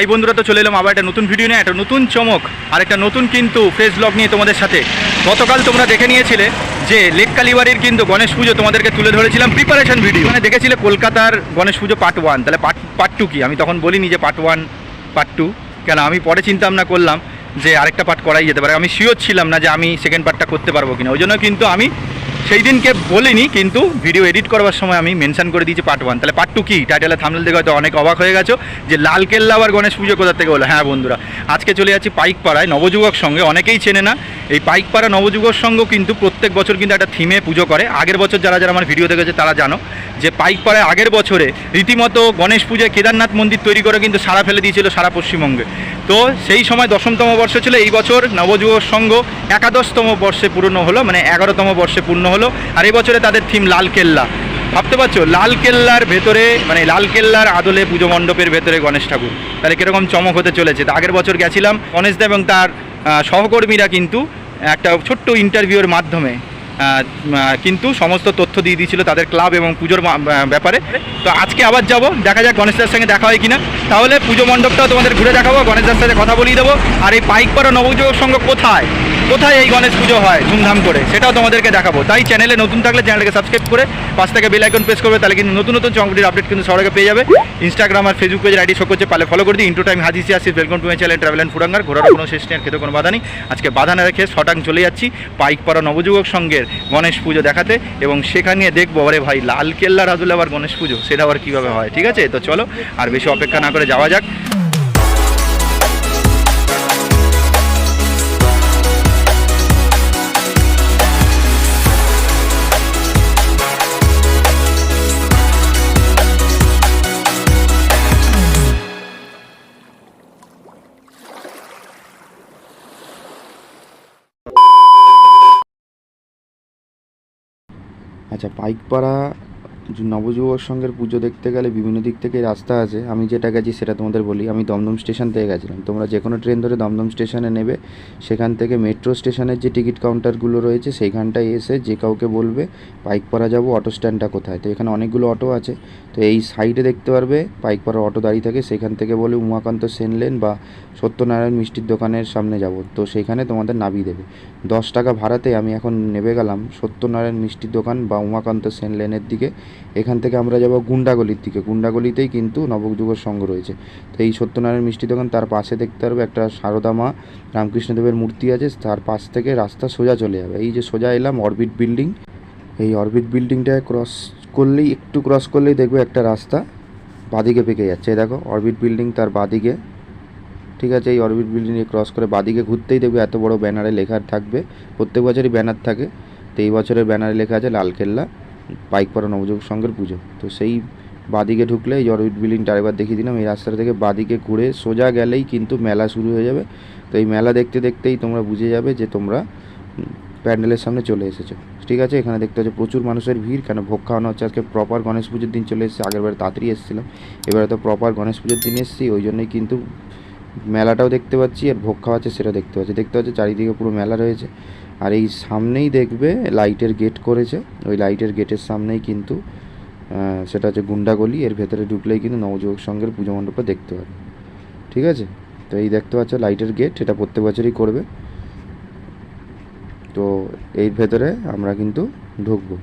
এই বন্ধুরা তো চলে এলাম আবার একটা নতুন ভিডিও নিয়ে, একটা নতুন চমক, আর একটা নতুন কিন্তু ফেস ব্লগ নিয়ে তোমাদের সাথে। গতকাল তোমরা দেখে নিয়েছিলে যে লেক কালীবাড়ির কিন্তু গণেশ পুজো তোমাদেরকে তুলে ধরেছিলাম প্রিপারেশন ভিডিও মানে দেখেছিলে কলকাতার গণেশ পুজো পার্ট ওয়ান তাহলে পার্ট পার্ট টু কি? আমি তখন বলিনি যে পার্ট ওয়ান পার্ট টু কেন, আমি পরে চিন্তা ভাবনা করলাম যে আরেকটা পার্ট করাই যেতে পারে। আমি শিওর ছিলাম না যে আমি সেকেন্ড পার্টটা করতে পারব কিনা। ওই জন্য কিন্তু আমি সেই দিনকে বলিনি, কিন্তু ভিডিও এডিট করবার সময় আমি মেনশন করে দিয়েছি পার্ট ওয়ান তাহলে পার্ট টু কি? টাইটেলে থামলে দেখে হয়তো অনেক অবাক হয়ে গেছো যে লাল কেল্লা আবার গণেশ পুজো কোথা থেকে হলো? হ্যাঁ বন্ধুরা, আজকে চলে যাচ্ছি পাইকপাড়ায়, নবযুবক সঙ্গে। অনেকেই চেনে না, এই পাইকপাড়া নবযুবক সঙ্গ কিন্তু প্রত্যেক বছর কিন্তু একটা থিমে পুজো করে। আগের বছর যারা যারা আমার ভিডিও দেখেছে তারা জানো যে পাইকপাড়ায় আগের বছরে রীতিমতো গণেশ পুজোয় কেদারনাথ মন্দির তৈরি করে কিন্তু সারা ফেলে দিয়েছিল সারা পশ্চিমবঙ্গে। তো সেই সময় দশমতম বর্ষ ছিল এই বছর নবযুবক সংঘ একাদশতম বর্ষে পূর্ণ হলো মানে এগারোতম বর্ষে পূর্ণ হলো, আর এই বছরে তাদের থিম লাল কেল্লা ভাবতে পারছ? লাল কেল্লার ভেতরে মানে লাল কেল্লার আদলে পুজো মণ্ডপের ভেতরে গণেশ ঠাকুর। তাহলে কীরকম চমক হতে চলেছে? তো আগের বছর গেছিলাম গণেশদা এবং তার সহকর্মীরা কিন্তু একটা ছোট্ট ইন্টারভিউর মাধ্যমে কিন্তু সমস্ত তথ্য দিয়ে দিয়েছিল তাদের ক্লাব এবং পুজোর ব্যাপারে। তো আজকে আবার যাব, দেখা যাক গণেশদার সঙ্গে দেখা হয় কিনা। তাহলে পুজো মণ্ডপটাও তোমাদের ঘুরে দেখাবো গণেশদার সাথে কথা বলিয়ে দেবো। আর এই পাইক পাইকপাড়া নবযুবক সংঘ কোথায়? কোথায় এই গণেশ পুজো হয়? ধুমধাম করে। সেটাও তোমাদেরকে দেখাবো। তাই চ্যানেলে নতুন থাকলে চ্যানেলকে সাবস্ক্রাইব করে পাশ থেকে বেল আইকন প্রেস করবে, তাহলে কিন্তু নতুন নতুন চমকটির আপডেট কিন্তু সবাইকে পেয়ে যাবে। ইনস্টাগ্রাম আর ফেসবুক পেজের আইডি শো করছে পালে ফলো করে দিই। ইন্টু টাইম হাজিসি আসি welcome to my channel travel and ফুডাঙ্গার ঘোরার কোনো শেষ নেই খেতে কোনো বাধা নেই। আজকে বাধা না রেখে শটাং চলে যাচ্ছি পাইকপাড়া নবযুবক সংঘের গণেশ পুজো দেখাতে, এবং সেখানে দেখব আরে ভাই, লাল কেল্লার আদলে আবার গণেশ পুজো, সেটা আবার কীভাবে হয়? ঠিক আছে? তো চলো, আর বেশি অপেক্ষা না করে যাওয়া যাক। আচ্ছা পাইকপাড়া যে নবযুবক সংঘের পুজো দেখতে গেলে বিভিন্ন দিক থেকে রাস্তা আছে। আমি যেটা গেছি সেটা তোমাদের বলি। আমি দমদম স্টেশন থেকে গেছিলাম। তোমরা যে কোনো ট্রেন ধরে দমদম স্টেশনে নেবে। সেখান থেকে মেট্রো স্টেশনের যে টিকিট কাউন্টারগুলো রয়েছে, সেইখানটায় এসে যে কাউকে বলবে পাইকপাড়া যাব, অটো স্ট্যান্ডটা কোথায়? তো এখানে অনেকগুলো অটো আছে। তো এই সাইডে দেখতে পারবে পাইকপাড়া অটো দাঁড়িয়ে থাকে। সেখান থেকে বলে উমাকান্ত সেন লেন বা সত্যনারায়ণ মিষ্টির দোকানের সামনে যাব। তো সেইখানে তোমাদের নামিয়ে দেবে। দশ টাকা ভাড়াতে আমি এখন নেবে গেলাম সত্যনারায়ণ মিষ্টির দোকান বা উমাকান্ত সেন লেনের দিকে। এখান থেকে আমরা যাব গুন্ডাগলির দিকে। গুন্ডাগলিতেই কিন্তু নবযুগর সংঘ রয়েছে। তো এই সত্যনারায়ণ মিষ্টি দোকান, তার পাশে দেখতে পারবে একটা সারদা মা, রামকৃষ্ণদেবের মূর্তি আছে, তার পাশ থেকে রাস্তা সোজা চলে যাবে। এই যে সোজা এলাম, অরবিট বিল্ডিং। এই অরবিট বিল্ডিংটায় ক্রস করলেই, একটু ক্রস করলেই দেখবে একটা রাস্তা বাদিকে পেকে যাচ্ছে। দেখো, অরবিট বিল্ডিং তার বাদিকে। ঠিক আছে, এই অরবিট বিল্ডিংয়ে ক্রস করে বাদিকে ঘুরতেই দেখবে এত বড় ব্যানারে লেখা থাকবে। প্রত্যেক বছরই ব্যানার থাকে। তো এই বছরের ব্যানারে লেখা আছে লালকেল্লা। পাইকপাড়া নবযুগ সংঘের পুজো। তো সেই বাদিকে ঢুকলে এই অরবিট বিল্ডিংটা আরেকবার দেখিয়ে দিলাম, এই রাস্তাটা থেকে বাদিকে ঘুরে সোজা গেলেই কিন্তু মেলা শুরু হয়ে যাবে। তো এই মেলা দেখতে দেখতেই তোমরা বুঝে যাবে যে তোমরা প্যান্ডেলের সামনে চলে এসেছ। ঠিক আছে, এখানে দেখতে হচ্ছে প্রচুর মানুষের ভিড়, কেন ভোগ খাওয়ানো হচ্ছে। আজকে প্রপার গণেশ পুজোর দিন চলে এসেছে আগের বারে তাড়াতাড়ি এসেছিলাম। এবারে তো প্রপার গণেশ পুজোর দিন এসেছি, ওই জন্যই কিন্তু মেলাটাও দেখতে পাচ্ছি আর ভোগ খাওয়াচ্ছে সেটা দেখতে পাচ্ছি। দেখতে পাচ্ছি চারিদিকে পুরো মেলা রয়েছে। আর এই সামনেই দেখবে লাইটের গেট করেছে। ওই লাইটের গেটের সামনেই কিন্তু সেটা হচ্ছে গুন্ডাগলি। এর ভেতরে ঢুকলেই কিন্তু নবযুবক সংঘের পুজো মণ্ডপটা দেখতে পারবে ঠিক আছে? তো এই দেখতে পাচ্ছ লাইটের গেট, এটা প্রত্যেক বছরই করবে। তো এর ভেতরে আমরা কিন্তু ঢুকবো।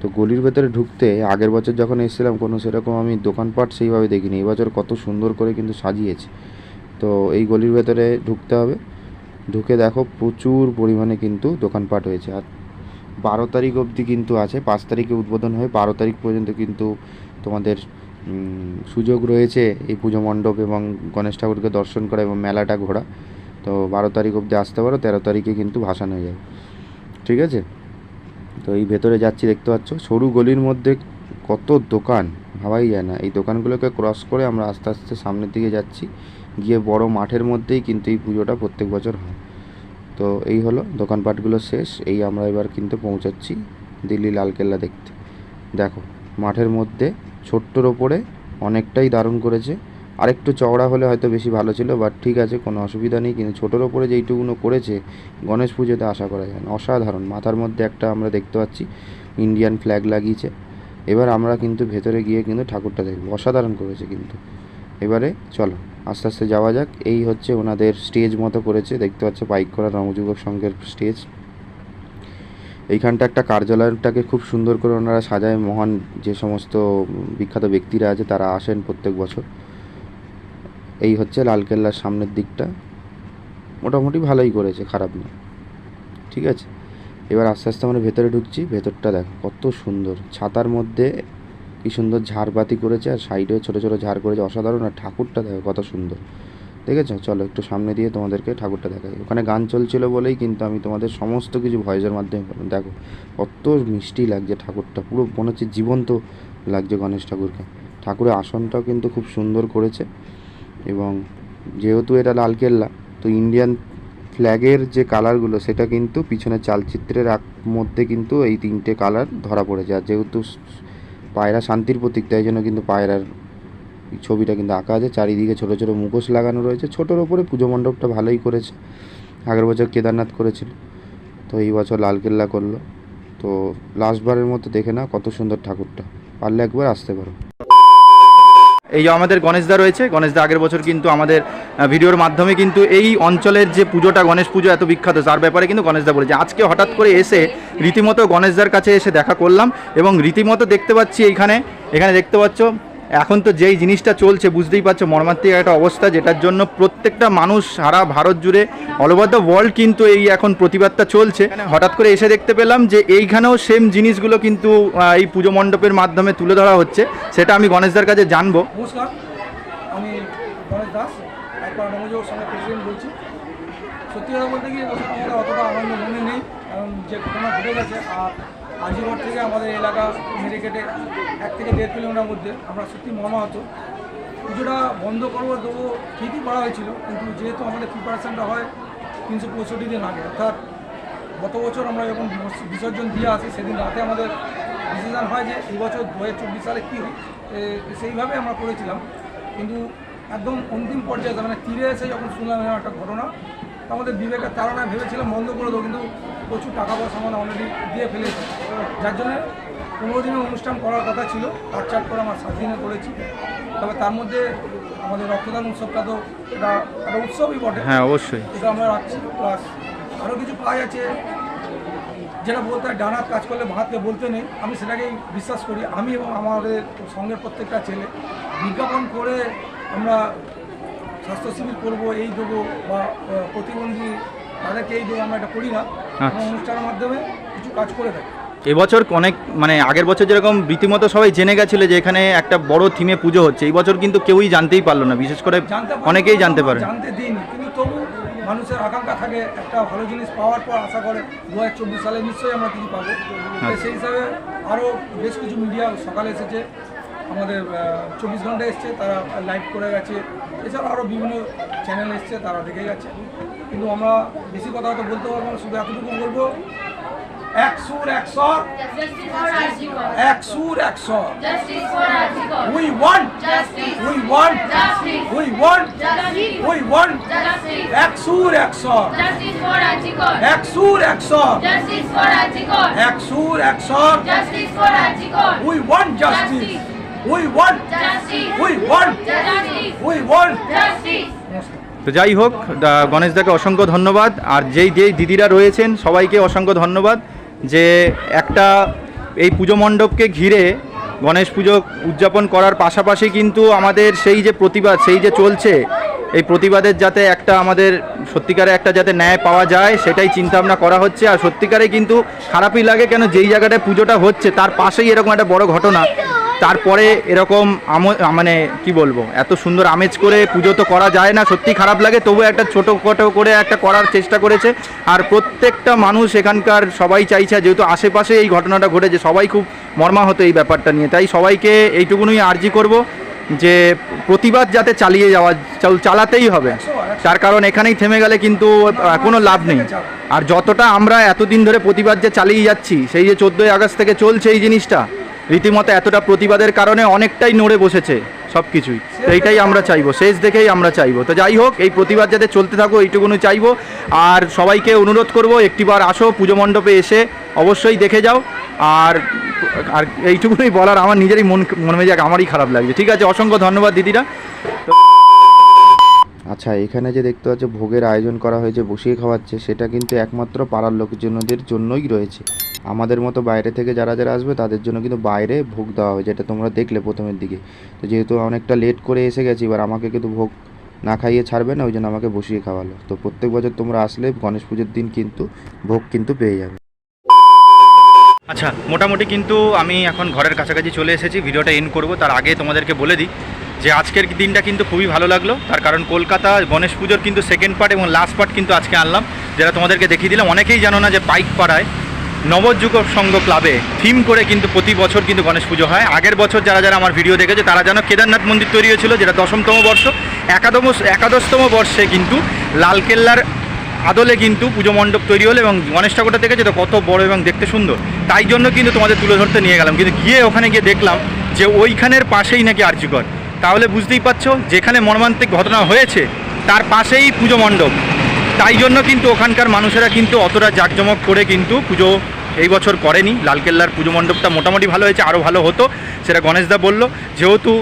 তো গলির ভেতরে ঢুকতে আগের বছর যখন এসেছিলাম কোনো সেরকম আমি দোকানপাট সেইভাবে দেখিনি। এবছর কত সুন্দর করে কিন্তু সাজিয়েছে। তো এই গলির ভেতরে ঢুকতে হবে। ঢুকে দেখো প্রচুর পরিমাণে কিন্তু দোকানপাট হয়েছে। আর বারো তারিখ অবধি কিন্তু আছে। পাঁচ তারিখে উদ্বোধন হয়ে বারো তারিখ পর্যন্ত কিন্তু তোমাদের সুযোগ রয়েছে এই পুজো মণ্ডপ এবং গণেশ ঠাকুরকে দর্শন করা এবং মেলাটা ঘোরা। তো বারো তারিখ অবধি আসতে পারো। তেরো তারিখে কিন্তু ভাসান হয়ে যাবে। ঠিক আছে? তো এই ভেতরে যাচ্ছি, দেখতে পাচ্ছ। সরু গলির মধ্যে কত দোকান। ভাবাই যায় না। এই দোকানগুলোকে ক্রস করে আমরা আস্তে আস্তে সামনের দিকে যাচ্ছি। গিয়ে বড় মাঠের মধ্যেই কিন্তু এই পুজোটা প্রত্যেক বছর হয়। তো এই হলো, দোকানপাটগুলো শেষ, এই আমরা এবার কিন্তু পৌঁছাচ্ছি দিল্লি লালকেল্লা দেখতে। দেখো, মাঠের মধ্যে ছোট্টর ওপরে অনেকটাই দারুণ করেছে। আরেকটু চওড়া হলে হয়তো বেশি ভালো ছিল বাট ঠিক আছে, কোনো অসুবিধা নেই, কিন্তু ছোটোর ওপরে যেইটুকুনো করেছে, গণেশ পুজোতে আশা করা যায় না। অসাধারণ, মাথার মধ্যে একটা আমরা দেখতে পাচ্ছি ইন্ডিয়ান ফ্ল্যাগ লাগিয়েছে। এবার আমরা কিন্তু ভেতরে গিয়ে কিন্তু ঠাকুরটা দেখব, অসাধারণ করেছে কিন্তু। এবারে চলো আস্তে আস্তে যাওয়া যাক। এই হচ্ছে ওনাদের স্টেজ মতো করেছে। দেখতে পাচ্ছ বাইক করা নবযুবক সংঘের স্টেজ এইখানটা একটা কার্যালয়টাকে খুব সুন্দর করে ওনারা সাজায়। মহান যে সমস্ত বিখ্যাত ব্যক্তিরা আছে, তারা আসেন প্রত্যেক বছর। এই হচ্ছে লালকেল্লার সামনের দিকটা। মোটামুটি ভালোই করেছে, খারাপ না ঠিক আছে? এবার আস্তে আস্তে আমরা ভেতরে ঢুকছি। ভেতরটা দেখো, কত সুন্দর। ছাতার মধ্যে কি সুন্দর ঝাড়বাতি করেছে আর সাইডেও ছোটো ছোটো ঝাড় করেছে। অসাধারণ আর ঠাকুরটা দেখো কত সুন্দর। দেখেছ? চলো একটু সামনে দিয়ে তোমাদেরকে ঠাকুরটা দেখাই। ওখানে গান চলছিল বলেই কিন্তু আমি তোমাদের সমস্ত কিছু ভয়েসের মাধ্যমে বললাম। দেখো, কত মিষ্টি লাগছে ঠাকুরটা। পুরো মনে হচ্ছে জীবন্ত লাগছে গণেশ ঠাকুরকে। ঠাকুরের আসনটাও কিন্তু খুব সুন্দর করেছে। এবং যেহেতু এটা লালকেল্লা তো ইন্ডিয়ান ফ্ল্যাগের যে কালারগুলো, সেটা কিন্তু পিছনে চালচিত্রের মধ্যে কিন্তু এই তিনটে কালার ধরা পড়েছে। আর যেহেতু পায়রা শান্তির প্রতীক, তাই জন্য কিন্তু পায়রার ছবিটা কিন্তু আঁকা আছে। চারিদিকে ছোটো ছোটো মুখোশ লাগানো রয়েছে। ছোটোর ওপরে পুজো মণ্ডপটা ভালোই করেছে। আগের বছর কেদারনাথ করেছিল, তো এই বছর লালকেল্লা করল। তো লাস্টবারের মতো দেখে না কত সুন্দর ঠাকুরটা। পারলে একবার আসতে পারো। এই আমাদের গণেশদা রয়েছে, গণেশদা আগের বছর কিন্তু আমাদের ভিডিওর মাধ্যমে কিন্তু এই অঞ্চলের যে পুজোটা, গণেশ পুজো এত বিখ্যাত তার ব্যাপারে কিন্তু গণেশদা বলেছে। আজকে হঠাৎ করে এসে রীতিমতো গণেশদার কাছে এসে দেখা করলাম এবং রীতিমতো দেখতে পাচ্ছি এইখানে, এখানে দেখতে পাচ্ছ এখন তো যেই জিনিসটা চলছে, বুঝতেই পারছ, মর্মান্তিক একটা অবস্থা যেটার জন্য প্রত্যেকটা মানুষ সারা ভারত জুড়ে অল ওভার দ্য ওয়ার্ল্ড কিন্তু এই এখন প্রতিবাদটা চলছে। হঠাৎ করে এসে দেখতে পেলাম যে এইখানেও সেম জিনিসগুলো কিন্তু এই পুজো মণ্ডপের মাধ্যমে তুলে ধরা হচ্ছে। সেটা আমি গণেশদার কাছে জানব। সত্যি কথা বলতে গিয়ে অতটা আনন্দ মনে নেই, কারণ যে ঘটনা ঘটে গেছে, আর আজিগড় থেকে আমাদের এলাকা মেডিকেটে এক থেকে দেড় কিলোমিটার মধ্যে আমরা সত্যি মর্মাহত। পুজোটা বন্ধ করব দেবো, ঠিকই করা হয়েছিল, কিন্তু যেহেতু আমাদের প্রিপারেশানটা হয় তিনশো পঁয়ষট্টি দিন আগে, অর্থাৎ গত বছর আমরা যখন বিসর্জন দিয়ে আসি, সেদিন রাতে আমাদের ডিসিশন হয় যে এই বছর দু হাজার চব্বিশ সালে কী সেইভাবে আমরা করেছিলাম। কিন্তু একদম অন্তিম পর্যায়ে মানে তীরে এসে যখন শুনলাম একটা ঘটনা আমাদের বিবেকের তাড়নায় ভেবেছিলাম বন্ধ করে দেবো কিন্তু প্রচুর টাকা পয়সা আমরা অলরেডি দিয়ে ফেলেছি। যার জন্য পনেরো দিনের অনুষ্ঠান করার কথা ছিল কাটচাট করে আমরা সাত দিনে করেছি। তবে তার মধ্যে আমাদের রক্তদান উৎসবটা তো এটা একটা উৎসবই বটে। হ্যাঁ অবশ্যই। এটা আমরা রাখছি। প্লাস আরও কিছু কাজ আছে যেটা বলতে হয় ডানাত কাজ করলে ভাতকে বলতে নেই। আমি সেটাকেই বিশ্বাস করি। আমি এবং আমাদের সঙ্গের প্রত্যেকটা ছেলে বিজ্ঞাপন করে আমরা স্বাস্থ্য শিবির করব এই দেবো বা প্রতিবন্ধী তাদেরকে এই দেবো আমরা এটা করি না। আচ্ছা। অনুষ্ঠানের মাধ্যমে কিছু কাজ করে থাকি। এবছর অনেক মানে আগের বছর যেরকম রীতিমতো সবাই জেনে গেছিল যে এখানে একটা বড় থিমে পুজো হচ্ছে এই বছর কিন্তু কেউই জানতেই পারল না বিশেষ করে অনেকেই জানতে পারে। জানতে দিন কিন্তু তবু মানুষের আকাঙ্ক্ষা থাকে একটা ভালো জিনিস পাওয়ার পর আশা করে দু হাজার চব্বিশ সালে নিশ্চয়ই আমরা কিছু পাবো। সেই হিসাবে আরও বেশ কিছু মিডিয়া সকালে এসেছে আমাদের চব্বিশ ঘণ্টা এসছে তারা লাইভ করে গেছে এছাড়া আরও বিভিন্ন চ্যানেল এসছে তারা দেখে গেছে কিন্তু আমরা বেশি কথা হয়তো বলতে পারব না শুধু এতটুকু বলব এক সুর এক স্বর. এক সুর এক স্বর. We want we want we want we want এক সুর এক স্বর সুর এক স্বর সুর এক স্বর. We want justice we want Justice. We want Justice. We want Justice. তো যাই হোক গণেশদাকে অসংখ্য ধন্যবাদ আর যেই যেই দিদিরা রয়েছেন সবাইকে অসংখ্য ধন্যবাদ যে একটা এই পুজো মণ্ডপকে ঘিরে গণেশ পুজো উদযাপন করার পাশাপাশি কিন্তু আমাদের সেই যে প্রতিবাদ সেই যে চলছে এই প্রতিবাদের যাতে একটা আমাদের সত্যিকারে একটা যাতে ন্যায় পাওয়া যায় সেটাই চিন্তাভাবনা করা হচ্ছে আর সত্যিকারে কিন্তু খারাপই লাগে কেন যেই জায়গাটায় পুজোটা হচ্ছে তার পাশেই এরকম একটা বড় ঘটনা তারপরে এরকম মানে কি বলব, এত সুন্দর আমেজ করে পুজো তো করা যায় না, সত্যি খারাপ লাগে, তবু একটা ছোটো করে একটা করার চেষ্টা করেছে। আর প্রত্যেকটা মানুষ এখানকার সবাই চাইছে, যেহেতু আশেপাশে এই ঘটনাটা ঘটেছে, সবাই খুব মর্মাহত এই ব্যাপারটা নিয়ে। তাই সবাইকে এইটুকুনই আর্জি করব যে প্রতিবাদ যাতে চালিয়ে যাওয়া, চাল- চালাতেই হবে। তার কারণ এখানেই থেমে গেলে কিন্তু কোনো লাভ নেই। আর যতটা আমরা এতদিন ধরে প্রতিবাদ যে চালিয়ে যাচ্ছি, সেই যে চোদ্দোই আগস্ট থেকে চলছে এই জিনিসটা রীতিমতো এতটা প্রতিবাদের কারণে অনেকটাই নড়ে বসেছে সব কিছুই তো এইটাই আমরা চাইব, শেষ দেখেই আমরা চাইব। তো যাই হোক, এই প্রতিবাদ যাতে চলতে থাকো এইটুকুনি চাইব। আর সবাইকে অনুরোধ করব, একটিবার আসো পুজো মণ্ডপে এসে অবশ্যই দেখে যাও। আর আর এইটুকুনি বলার, আমার নিজেরই মন, মনে মেজাজ আমারই খারাপ লাগছে। ঠিক আছে, অসংখ্য ধন্যবাদ দিদিরা। আচ্ছা এখানে যে দেখতে পাচ্ছ, ভোগের আয়োজন করা হয়েছে, বসিয়ে খাওয়াচ্ছে, সেটা কিন্তু একমাত্র পাড়ার লোকজনদের জন্যই রয়েছে। আমাদের মতো বাইরে থেকে যারা যারা আসবে, তাদের জন্য কিন্তু বাইরে ভোগ দেওয়া হয় যেটা তোমরা দেখলে প্রথমের দিকে। তো যেহেতু অনেকটা লেট করে এসে গেছি, এবার আমাকে কিন্তু ভোগ না খাইয়ে ছাড়বে না, ওই জন্য আমাকে বসিয়ে খাওয়ালো। তো প্রত্যেক বছর তোমরা আসলে গণেশ পুজোর দিন কিন্তু ভোগ কিন্তু পেয়ে যাবে। আচ্ছা মোটামুটি কিন্তু আমি এখন ঘরের কাছাকাছি চলে এসেছি, ভিডিওটা এন্ড করব, তার আগে তোমাদেরকে বলে দিই যে আজকের দিনটা কিন্তু খুবই ভালো লাগল, তার কারণ কলকাতা গণেশ পুজোর কিন্তু সেকেন্ড পার্ট এবং লাস্ট পার্ট কিন্তু আজকে আনলাম। যেটা তোমাদেরকে দেখিয়ে দিলাম, অনেকেই জানো না যে বাইক পাড়ায় নবযুগ সংঘ ক্লাবে থিম করে কিন্তু প্রতি বছর কিন্তু গণেশ পুজো হয়। আগের বছর যারা যারা আমার ভিডিও দেখেছে, তারা যেন কেদারনাথ মন্দির তৈরি হয়েছিল, যেটা দশমতম বর্ষ। একাদম একাদশতম বর্ষে কিন্তু লালকেল্লার আদলে কিন্তু পুজো মণ্ডপ তৈরি হলো এবং গণেশ ঠাকুরটা দেখেছে? তো কত বড় এবং দেখতে সুন্দর। তাই জন্য কিন্তু তোমাদের তুলে ধরতে নিয়ে গেলাম। কিন্তু গিয়ে ওখানে গিয়ে দেখলাম যে ওইখানের পাশেই নাকি আর্যিকর তাহলে বুঝতেই পারছ, যেখানে মর্মান্তিক ঘটনা হয়েছে, তার পাশেই পুজো মণ্ডপ। তাই জন্য কিন্তু ওখানকার মানুষেরা কিন্তু অতটা জাঁকজমক করে কিন্তু পুজো এই বছর করেনি। লালকেল্লার পুজো মণ্ডপটা মোটামুটি ভালো হয়েছে, আরও ভালো হতো। সেটা গণেশদা বলল, যেহেতু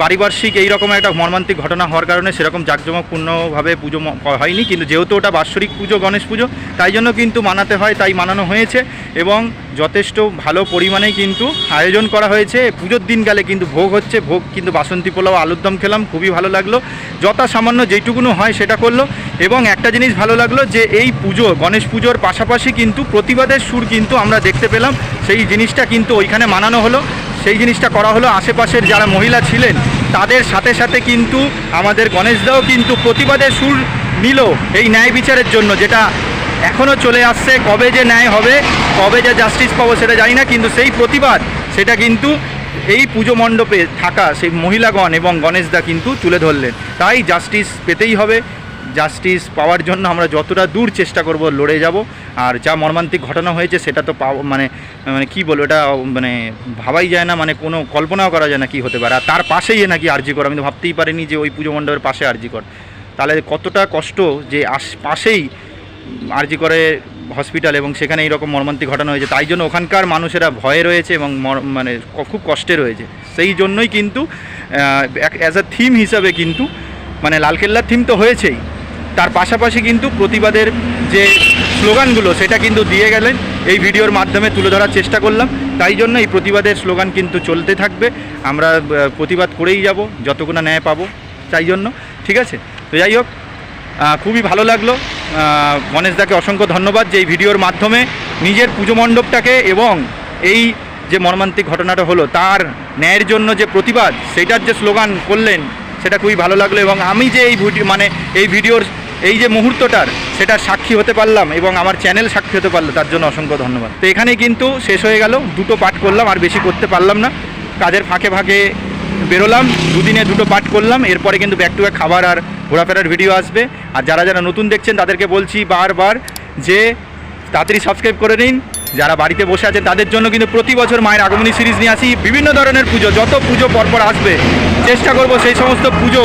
পারিপার্শ্বিক এই রকম একটা মর্মান্তিক ঘটনা হওয়ার কারণে সেরকম জাঁকজমকপূর্ণভাবে পুজো হয়নি, কিন্তু যেহেতু ওটা বাৎসরিক পুজো, গণেশ পুজো, তাই জন্য কিন্তু মানাতে হয়, তাই মানানো হয়েছে এবং যথেষ্ট ভালো পরিমাণেই কিন্তু আয়োজন করা হয়েছে। পুজোর দিন গেলে কিন্তু ভোগ হচ্ছে, ভোগ কিন্তু বাসন্তী পোলাও, আলুর দম খেলাম, খুবই ভালো লাগল। যথা সামান্য যেইটুকুনো হয় সেটা করল এবং একটা জিনিস ভালো লাগল যে এই পুজো, গণেশ পুজোর পাশাপাশি কিন্তু প্রতিবাদের সুর কিন্তু আমরা দেখতে পেলাম। সেই জিনিসটা কিন্তু ওইখানে মানানো হলো। সেই জিনিসটা করা হলো। আশেপাশের যারা মহিলা ছিলেন, তাদের সাথে সাথে কিন্তু আমাদের গণেশদাও কিন্তু প্রতিবাদের সুর নিল এই ন্যায় বিচারের জন্য, যেটা এখনও চলে আসছে। কবে যে ন্যায় হবে, কবে যে জাস্টিস পাবো সেটা জানি না, কিন্তু সেই প্রতিবাদ, সেটা কিন্তু এই পুজো মণ্ডপে থাকা সেই মহিলাগণ এবং গণেশদা কিন্তু তুলে ধরলেন। তাই জাস্টিস পেতেই হবে। জাস্টিস পাওয়ার জন্য আমরা যতটা দূর চেষ্টা করব লড়ে যাব। আর যা মর্মান্তিক ঘটনা হয়েছে সেটা তো পাও মানে মানে কী বলব, এটা মানে ভাবাই যায় না মানে কোনো কল্পনাও করা যায় না কি হতে পারে। আর তার পাশেই নাকি আরজি কর, আমি তো ভাবতেই পারিনি যে ওই পুজো মণ্ডপের পাশে আরজি কর। তাহলে কতটা কষ্ট যে আশ পাশেই আরজি করে হসপিটাল এবং সেখানে এইরকম মর্মান্তিক ঘটনা হয়েছে, তাই জন্য ওখানকার মানুষেরা ভয়ে রয়েছে এবং মানে খুব কষ্টে রয়েছে। সেই জন্যই কিন্তু অ্যাজ আ থিম হিসাবে কিন্তু মানে লালকেল্লার থিম তো হয়েছেই। তার পাশাপাশি কিন্তু প্রতিবাদের যে স্লোগানগুলো, সেটা কিন্তু দিয়ে গেলেন। এই ভিডিওর মাধ্যমে তুলে ধরার চেষ্টা করলাম। তাই জন্য এই প্রতিবাদের স্লোগান কিন্তু চলতে থাকবে। আমরা প্রতিবাদ করেই যাব যতক্ষণ ন্যায় পাবো, তাই জন্য। ঠিক আছে? তো যাই হোক খুবই ভালো লাগল। গণেশদাকে অসংখ্য ধন্যবাদ যে এই ভিডিওর মাধ্যমে নিজের পুজো মণ্ডপটাকে এবং এই যে মর্মান্তিক ঘটনাটা হলো, তার ন্যায়ের জন্য যে প্রতিবাদ, সেটার যে স্লোগান করলেন, সেটা খুবই ভালো লাগল এবং আমি যে এই ভিডিও মানে এই ভিডিওর এই যে মুহূর্তটার, সেটার সাক্ষী হতে পারলাম এবং আমার চ্যানেল সাক্ষী হতে পারল, তার জন্য অসংখ্য ধন্যবাদ। তো এখানেই কিন্তু শেষ হয়ে গেল, দুটো পাঠ করলাম, আর বেশি করতে পারলাম না। কাজের ফাঁকে ফাঁকে বেরোলাম, দুদিনে দুটো পাঠ করলাম, এরপরে কিন্তু ব্যাক টু ব্যাক খাবার আর ঘোরাফেরার ভিডিও আসবে। আর যারা যারা নতুন দেখছেন, তাদেরকে বলছি বারবার যে তাড়াতাড়ি সাবস্ক্রাইব করে নিন। যারা বাড়িতে বসে আছেন, তাদের জন্য কিন্তু প্রতি বছর মায়ের আগমনী সিরিজ নিয়ে আসি। বিভিন্ন ধরনের পুজো, যত পুজো পরপর আসবে, চেষ্টা করব সেই সমস্ত পুজো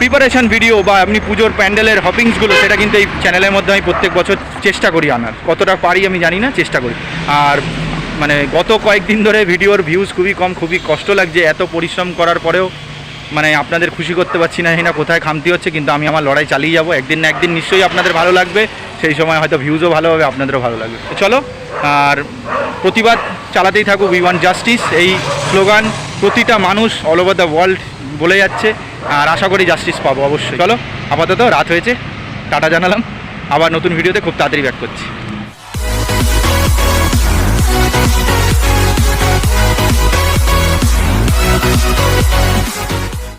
প্রিপারেশন ভিডিও বা আপনি পুজোর প্যান্ডেলের হপিংসগুলো সেটা কিন্তু এই চ্যানেলের মধ্যে আমি প্রত্যেক বছর চেষ্টা করি আনার। কতটা পারি আমি জানি না, চেষ্টা করি। আর মানে গত কয়েকদিন ধরে ভিডিওর ভিউজ খুবই কম, খুবই কষ্ট লাগছে, এত পরিশ্রম করার পরেও মানে আপনাদের খুশি করতে পারছি না না কোথায় খামতি হচ্ছে, কিন্তু আমি আমার লড়াই চালিয়ে যাব। একদিন না একদিন নিশ্চয়ই আপনাদের ভালো লাগবে, সেই সময় হয়তো ভিউজও ভালো হবে, আপনাদেরও ভালো লাগবে। চলো, আর প্রতিবাদ চালাতেই থাকুক উই ওয়ান্ট জাস্টিস এই স্লোগান প্রতিটা মানুষ অল ওভার দ্য ওয়ার্ল্ড বলে যাচ্ছে। আর আশা করি জাস্টিস পাবো, অবশ্যই। চলো, আপাতত রাত হয়েছে, টাটা জানালাম। আবার নতুন ভিডিওতে খুব তাড়াতাড়ি ব্যাক করছি।